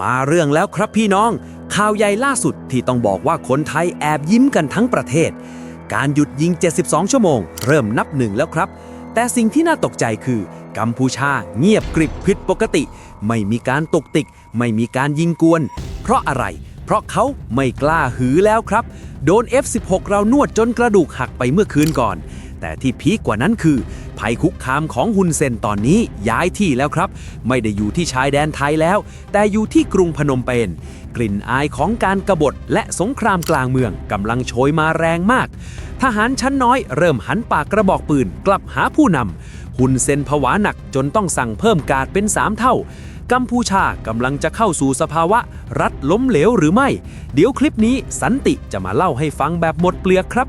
มาเรื่องแล้วครับพี่น้อง ข่าวใหญ่ล่าสุดที่ต้องบอกว่าคนไทยแอบยิ้มกันทั้งประเทศ การหยุดยิง 72 ชั่วโมง เริ่มนับหนึ่งแล้วครับ แต่สิ่งที่น่าตกใจคือ กัมพูชาเงียบกริบผิดปกติ ไม่มีการตกติก ไม่มีการยิงกวน เพราะอะไร เพราะเขาไม่กล้าหือแล้วครับ โดน F16 เรานวดจนกระดูกหักไปเมื่อคืนก่อน แต่ที่พีคกว่านั้นคือ ภัยคุกคามของฮุนเซนตอนนี้ย้ายที่แล้วครับ ไม่ได้อยู่ที่ชายแดนไทยแล้ว แต่อยู่ที่กรุงพนมเปญกลิ่นอายของการกบฏและสงครามกลางเมืองกำลังโชยมาแรงมาก ทหารชั้นน้อยเริ่มหันปากกระบอกปืนกลับหาผู้นำฮุนเซนผวาหนักจนต้องสั่งเพิ่มการเป็น 3 เท่ากัมพูชากำลังจะเข้าสู่สภาวะ รัฐล้มเหลวหรือไม่ เดี๋ยวคลิปนี้สันติจะมาเล่าให้ฟังแบบหมดเปลือกครับ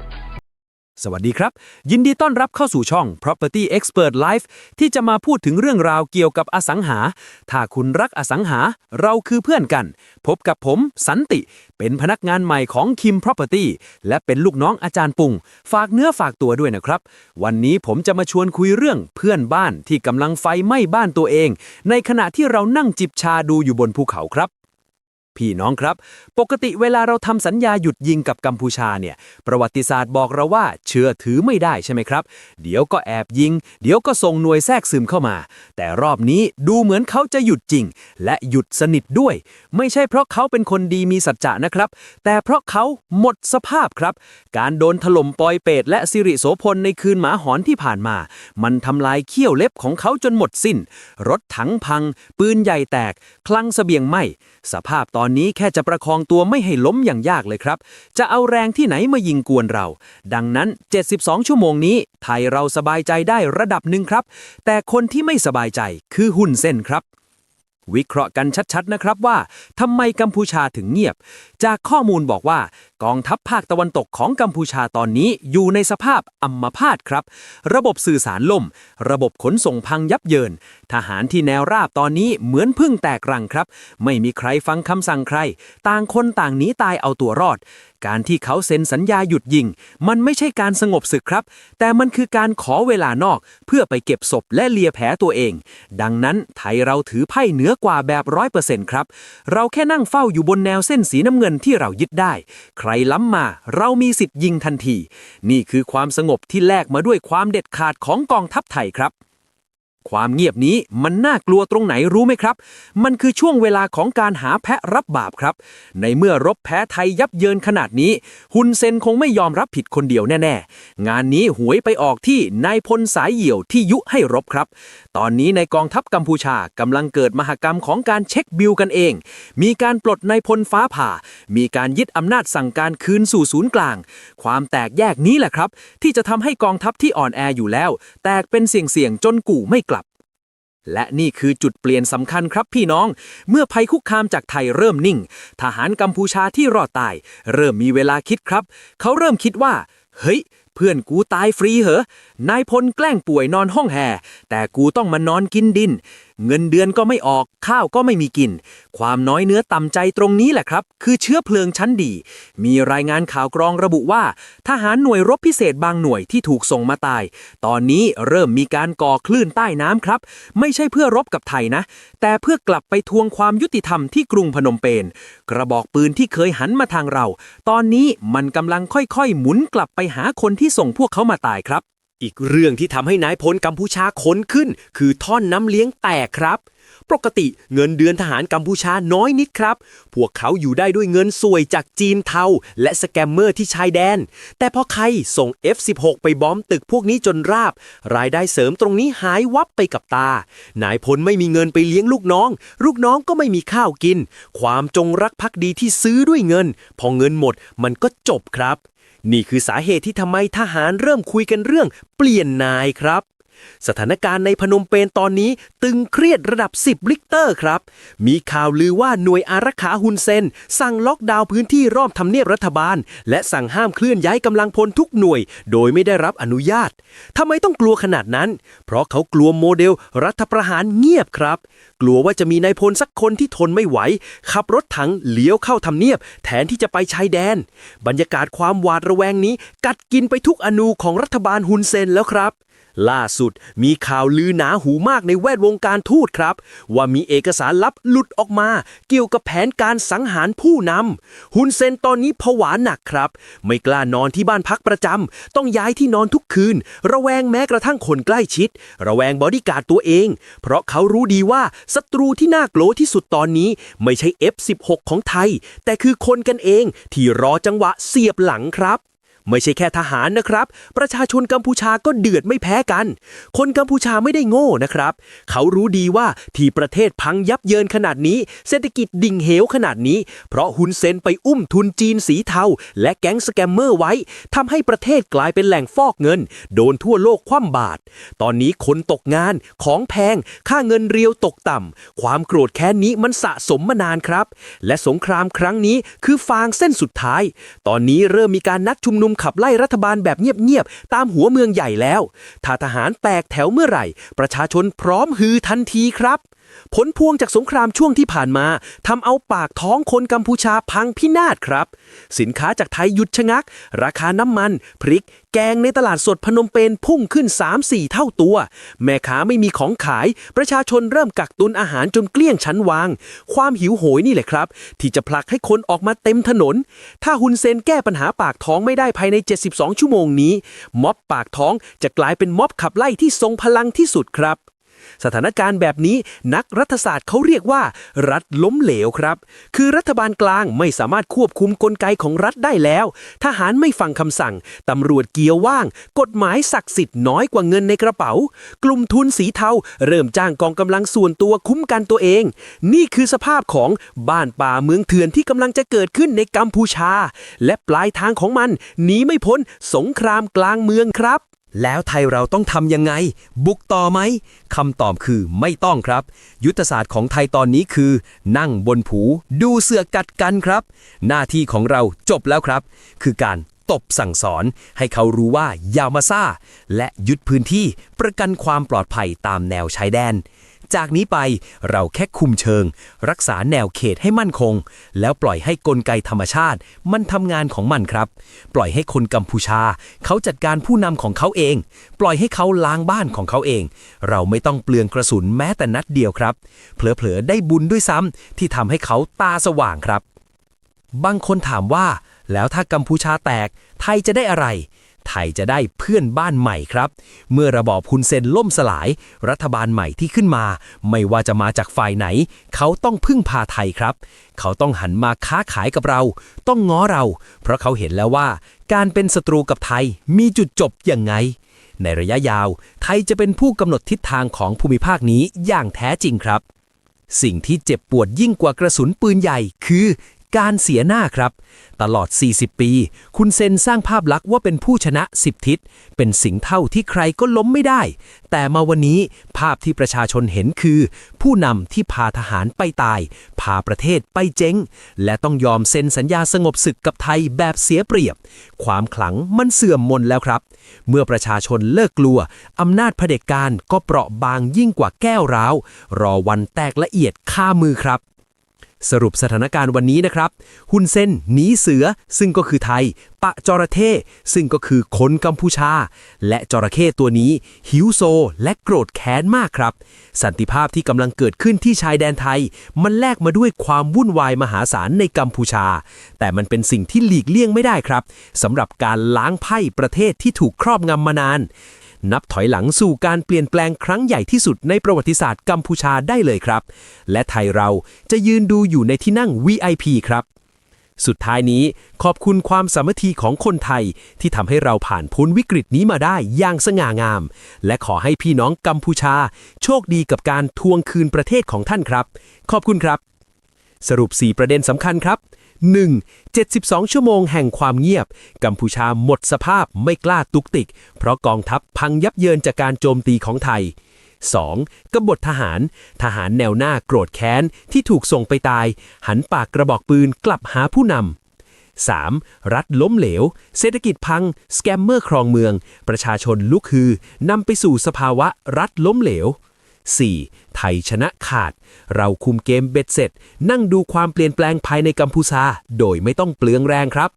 สวัสดีครับ ยินดีต้อนรับเข้าสู่ช่อง Property Expert Life ที่จะมาพูดถึงเรื่องราวเกี่ยวกับอสังหา ถ้าคุณรักอสังหาเราคือเพื่อนกัน พบกับผมสันติ เป็นพนักงานใหม่ของ Kim Property และเป็นลูกน้องอาจารย์ปุง ฝากเนื้อฝากตัวด้วยนะครับ วันนี้ผมจะมาชวนคุยเรื่องเพื่อนบ้านที่กำลังไฟไหม้บ้านตัวเอง ในขณะที่เรานั่งจิบชาดูอยู่บนภูเขาครับ พี่น้องครับ ปกติเวลาเราทำสัญญาหยุดยิงกับกัมพูชาเนี่ย ประวัติศาสตร์บอกเราว่าเชื่อถือไม่ได้ใช่ไหมครับ เดี๋ยวก็แอบยิง เดี๋ยวก็ส่งหน่วยแทรกซึมเข้ามา แต่รอบนี้ดูเหมือนเขาจะหยุดจริง และหยุดสนิทด้วย ไม่ใช่เพราะเขาเป็นคนดีมีสัจจะนะครับ แต่เพราะเขาหมดสภาพครับ การโดนถล่มปอยเปตและสิริโสพลในคืนหมาหอนที่ผ่านมา มันทำลายเขี้ยวเล็บของเขาจนหมดสิ้น รถถังพัง ปืนใหญ่แตก คลังเสบียงไหมสภาพตอนนี้แค่จะประคองตัวไม่ให้ล้มอย่างยากเลยครับ จะเอาแรงที่ไหนมายิงกวนเรา ดังนั้น 72 ชั่วโมงนี้ ไทยเราสบายใจได้ระดับหนึ่งครับ แต่คนที่ไม่สบายใจคือหุ่นเส้นครับวิเคราะห์กันชัดๆนะครับว่าทำไมกัมพูชาถึงเงียบ จากข้อมูลบอกว่า กองทัพภาคตะวันตกของกัมพูชาตอนนี้อยู่ในสภาพอัมพาตครับ ระบบสื่อสารล่ม ระบบขนส่งพังยับเยิน ทหารที่แนวราบตอนนี้เหมือนพึ่งแตกรังครับ ไม่มีใครฟังคำสั่งใคร ต่างคนต่างหนีตายเอาตัวรอด การที่เขาเซ็นสัญญาหยุดยิง มันไม่ใช่การสงบศึกครับ แต่มันคือการขอเวลานอก เพื่อไปเก็บศพและเลียแผลตัวเอง ดังนั้นไทยเราถือไพ่เหนือกว่าแบบร้อยเปอร์เซ็นต์ครับ เราแค่นั่งเฝ้าอยู่บนแนวเส้นสีน้ำเงินที่เรายึดได้ใครล้ำมา เรามีสิทธิ์ยิงทันที นี่คือความสงบที่แลกมาด้วยความเด็ดขาดของกองทัพไทยครับ ความเงียบนี้มันน่ากลัวตรงไหนรู้ไหมครับ มันคือช่วงเวลาของการหาแพะรับบาปครับ ในเมื่อรบแพ้ไทยยับเยินขนาดนี้ ฮุนเซนคงไม่ยอมรับผิดคนเดียวแน่ ๆ งานนี้หวยไปออกที่นายพลสายเหี่ยวที่ยุให้รบครับ ตอนนี้ในกองทัพกัมพูชากำลังเกิดมหกรรมของการเช็คบิลกันเอง มีการปลดนายพลฟ้าผ่า มีการยึดอำนาจสั่งการคืนสู่ศูนย์กลาง ความแตกแยกนี้แหละครับ ที่จะทำให้กองทัพที่อ่อนแออยู่แล้ว แตกเป็นเสี่ยงๆจนกู่ไม่ และนี่คือจุดเปลี่ยนสำคัญครับพี่น้อง เมื่อภัยคุกคามจากไทยเริ่มนิ่ง ทหารกัมพูชาที่รอดตาย เริ่มมีเวลาคิดครับ เขาเริ่มคิดว่า เฮ้ย เพื่อนกูตายฟรีเหรอนายพลแกล้งป่วยนอนห้องแห่แต่กูต้องมานอนกินดิน เงินเดือนก็ไม่ออก ข้าวก็ไม่มีกิน ความน้อยเนื้อต่ำใจตรงนี้แหละครับ คือเชื้อเพลิงชั้นดี มีรายงานข่าวกรองระบุว่า ทหารหน่วยรบพิเศษบางหน่วยที่ถูกส่งมาตาย ตอนนี้เริ่มมีการก่อคลื่นใต้น้ำครับ ไม่ใช่เพื่อรบกับไทยนะ แต่เพื่อกลับไปทวงความยุติธรรมที่กรุงพนมเปญกระบอกปืนที่เคยหันมาทางเรา ตอนนี้มันกำลังค่อยๆ หมุนกลับไปหาคนที่ส่งพวกเขามาตายครับ อีกเรื่องที่ทำให้นายพลกัมพูชาขนขึ้น คือท่อนน้ำเลี้ยงแตกครับ ปกติเงินเดือนทหารกัมพูชาน้อยนิดครับ พวกเขาอยู่ได้ด้วยเงินสวยจากจีนเทาและสแกมเมอร์ที่ชายแดน แต่พอใครส่ง F16 ไปบอมตึกพวกนี้จนราบ รายได้เสริมตรงนี้หายวับไปกับตา นายพลไม่มีเงินไปเลี้ยงลูกน้อง ลูกน้องก็ไม่มีข้าวกิน ความจงรักภักดีที่ซื้อด้วยเงิน พอเงินหมดมันก็จบครับ นี่คือสาเหตุที่ทำไมทหารเริ่มคุยกันเรื่องเปลี่ยนนายครับ สถานการณ์ในพนมเปญตอนนี้ตึงเครียดระดับ 10 ลิกเตอร์ครับ มีข่าวลือว่าหน่วยอารักขาฮุนเซน สั่งล็อกดาวน์พื้นที่รอบทำเนียบรัฐบาล และสั่งห้ามเคลื่อนย้ายกำลังพลทุกหน่วย โดยไม่ได้รับอนุญาตทำไมต้องกลัวขนาดนั้น เพราะเขากลัวโมเดลรัฐประหารเงียบครับ กลัวว่าจะมีนายพลสักคนที่ทนไม่ไหว ขับรถถังเลี้ยวเข้าทำเนียบ แทนที่จะไปชายแดน บรรยากาศความหวาดระแวงนี้ กัดกินไปทุกอนูของรัฐบาลฮุนเซนแล้วครับ ล่าสุดมีข่าวลือหนาหูมากในแวดวงการทูตครับ ว่ามีเอกสารลับหลุดออกมา เกี่ยวกับแผนการสังหารผู้นำฮุนเซนตอนนี้ผวาหนักครับ ไม่กล้านอนที่บ้านพักประจำต้องย้ายที่นอนทุกคืน ระแวงแม้กระทั่งคนใกล้ชิด ระแวงบอดี้การ์ดตัวเอง เพราะเขารู้ดีว่าศัตรูที่น่ากลัวที่สุดตอนนี้ ไม่ใช่ F16 ของไทย แต่คือคนกันเองที่รอจังหวะเสียบหลังครับ ไม่ใช่แค่ทหารนะครับ ประชาชนกัมพูชาก็เดือดไม่แพ้กัน คนกัมพูชาไม่ได้โง่นะครับ เขารู้ดีว่าที่ประเทศพังยับเยินขนาดนี้ เศรษฐกิจดิ่งเหวขนาดนี้ เพราะฮุนเซนไปอุ้มทุนจีนสีเทา และแก๊งสแกมเมอร์ไว้ทำให้ประเทศกลายเป็นแหล่งฟอกเงิน โดนทั่วโลกคว่ำบาตรตอนนี้คนตกงานของแพง ค่าเงินเรียวตกต่ำความโกรธแค้นนี้มันสะสมมานานครับ และสงครามครั้งนี้คือฟางเส้นสุดท้าย ตอนนี้เริ่มมีการนัดชุมนุมขับไล่รัฐบาลแบบเงียบๆ ตามหัวเมืองใหญ่แล้ว ถ้าทหารแตกแถวเมื่อไหร่ ประชาชนพร้อมฮือทันทีครับ ผลพวงจากสงครามช่วงที่ผ่านมาทำเอาปากท้องคนกัมพูชาพังพินาศครับ สินค้าจากไทยหยุดชะงัก ราคาน้ำมัน พริก แกงในตลาดสดพนมเปญพุ่งขึ้น 3-4 เท่าตัว แม่ค้าไม่มีของขาย ประชาชนเริ่มกักตุนอาหารจนเกลี้ยงชั้นวาง ความหิวโหยนี่แหละครับ ที่จะผลักให้คนออกมาเต็มถนน ถ้าฮุนเซนแก้ปัญหาปากท้องไม่ได้ภายใน 72 ชั่วโมงนี้ ม็อบปากท้องจะกลายเป็นม็อบขับไล่ที่ทรงพลังที่สุดครับ สถานการณ์แบบนี้นักรัฐศาสตร์เขาเรียกว่า รัฐล้มเหลวครับ คือรัฐบาลกลางไม่สามารถควบคุมกลไกของรัฐได้แล้ว ทหารไม่ฟังคำสั่ง ตำรวจเกียวว่าง กฎหมายศักดิ์สิทธิ์น้อยกว่าเงินในกระเป๋า กลุ่มทุนสีเทา เริ่มจ้างกองกำลังส่วนตัวคุ้มกันตัวเอง นี่คือสภาพของบ้านป่าเมืองเถื่อนที่กำลังจะเกิดขึ้นในกัมพูชา และปลายทางของมันหนีไม่พ้นสงครามกลางเมืองครับ แล้วไทยเราต้องทำยังไง บุกต่อไหมคำตอบคือไม่ต้องครับ ยุทธศาสตร์ของไทยตอนนี้คือ นั่งบนผู ดูเสือกัดกันครับ หน้าที่ของเราจบแล้วครับ คือการ ตบสั่งสอน ให้เขารู้ว่าอย่ามาซ่า และยึดพื้นที่ประกันความปลอดภัยตามแนวชายแดน จากนี้ไปเราแค่คุมเชิง รักษาแนวเขตให้มั่นคง แล้วปล่อยให้กลไกธรรมชาติ มันทำงานของมันครับ ปล่อยให้คนกัมพูชา เขาจัดการผู้นำของเขาเอง ปล่อยให้เขาล้างบ้านของเขาเอง เราไม่ต้องเปลืองกระสุนแม้แต่นัดเดียวครับ เผลอๆได้บุญด้วยซ้ำที่ทำให้เขาตาสว่างครับบางคนถามว่า แล้วถ้ากัมพูชาแตก ไทยจะได้อะไร ไทยจะได้เพื่อนบ้านใหม่ครับ เมื่อระบอบฮุนเซนล่มสลาย รัฐบาลใหม่ที่ขึ้นมา ไม่ว่าจะมาจากฝ่ายไหน เขาต้องพึ่งพาไทยครับ เขาต้องหันมาค้าขายกับเรา ต้องง้อเรา เพราะเขาเห็นแล้วว่า การเป็นศัตรูกับไทยมีจุดจบยังไง ในระยะยาว ไทยจะเป็นผู้กำหนดทิศทางของภูมิภาคนี้อย่างแท้จริงครับสิ่งที่เจ็บปวดยิ่งกว่ากระสุนปืนใหญ่ คือ การเสียหน้าครับ ตลอด 40 ปี คุณเซนสร้างภาพลักษณ์ว่าเป็นผู้ชนะ 10 ทิศ เป็นสิงเท่าที่ใครก็ล้มไม่ได้ แต่มาวันนี้ภาพที่ประชาชนเห็นคือ ผู้นำที่พาทหารไปตาย พาประเทศไปเจ๊ง และต้องยอมเซ็นสัญญาสงบศึกกับไทยแบบเสียเปรียบ ความขลังมันเสื่อมมนแล้วครับ เมื่อประชาชนเลิกกลัวอำนาจเผด็จการก็เปราะบางยิ่งกว่าแก้วร้าว รอวันแตกละเอียดฆ่ามือครับ สรุปสถานการณ์วันนี้นะครับฮุนเซนหนีเสือ ซึ่งก็คือไทย ปะจระเข้ซึ่งก็คือคนกัมพูชา และจระเข้ตัวนี้ หิวโซ และโกรธแค้นมากครับ สันติภาพที่กำลังเกิดขึ้นที่ชายแดนไทย มันแลกมาด้วยความวุ่นวายมหาศาลในกัมพูชา แต่มันเป็นสิ่งที่หลีกเลี่ยงไม่ได้ครับสำหรับการล้างไพ่ประเทศที่ถูกครอบงำมานาน นับถอยหลังสู่การเปลี่ยนแปลงครั้งใหญ่ที่สุดในประวัติศาสตร์กัมพูชาได้เลยครับ และไทยเราจะยืนดูอยู่ในที่นั่ง VIP ครับสุดท้ายนี้ขอบคุณความสามัคคีของคนไทยที่ทำให้เราผ่านพ้นวิกฤตนี้มาได้อย่างสง่างาม และขอให้พี่น้องกัมพูชา โชคดีกับการทวงคืนประเทศของท่านครับ ขอบคุณครับ สรุป 4 ประเด็นสำคัญครับ 1. 72 ชั่วโมงแห่งความเงียบ กัมพูชาหมดสภาพไม่กล้าตุกติก เพราะกองทัพพังยับเยินจากการโจมตีของไทย 2. กบฏทหาร ทหารแนวหน้าโกรธแค้น ที่ถูกส่งไปตาย หันปากกระบอกปืนกลับหาผู้นำ 3. รัฐล้มเหลว เศรษฐกิจพัง สแกมเมอร์ครองเมือง ประชาชนลุกฮือนำไปสู่สภาวะรัฐล้มเหลว 4. ไทยชนะขาด เราคุมเกมเบ็ดเสร็จ นั่งดูความเปลี่ยนแปลงภายในกัมพูชา โดยไม่ต้องเปลืองแรงครับ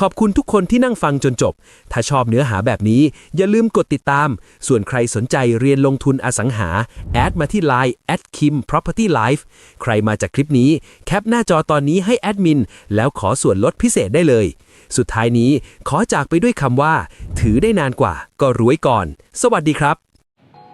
ขอบคุณทุกคนที่นั่งฟังจนจบ ถ้าชอบเนื้อหาแบบนี้ อย่าลืมกดติดตาม ส่วนใครสนใจเรียนลงทุนอสังหา แอดมาที่ Line at kim property life ใครมาจากคลิปนี้ แคปหน้าจอตอนนี้ให้แอดมิน แล้วขอส่วนลดพิเศษได้เลยสุดท้ายนี้ขอจากไปด้วยคำว่า ถือได้นานกว่า ก็รวยก่อน สวัสดีครับ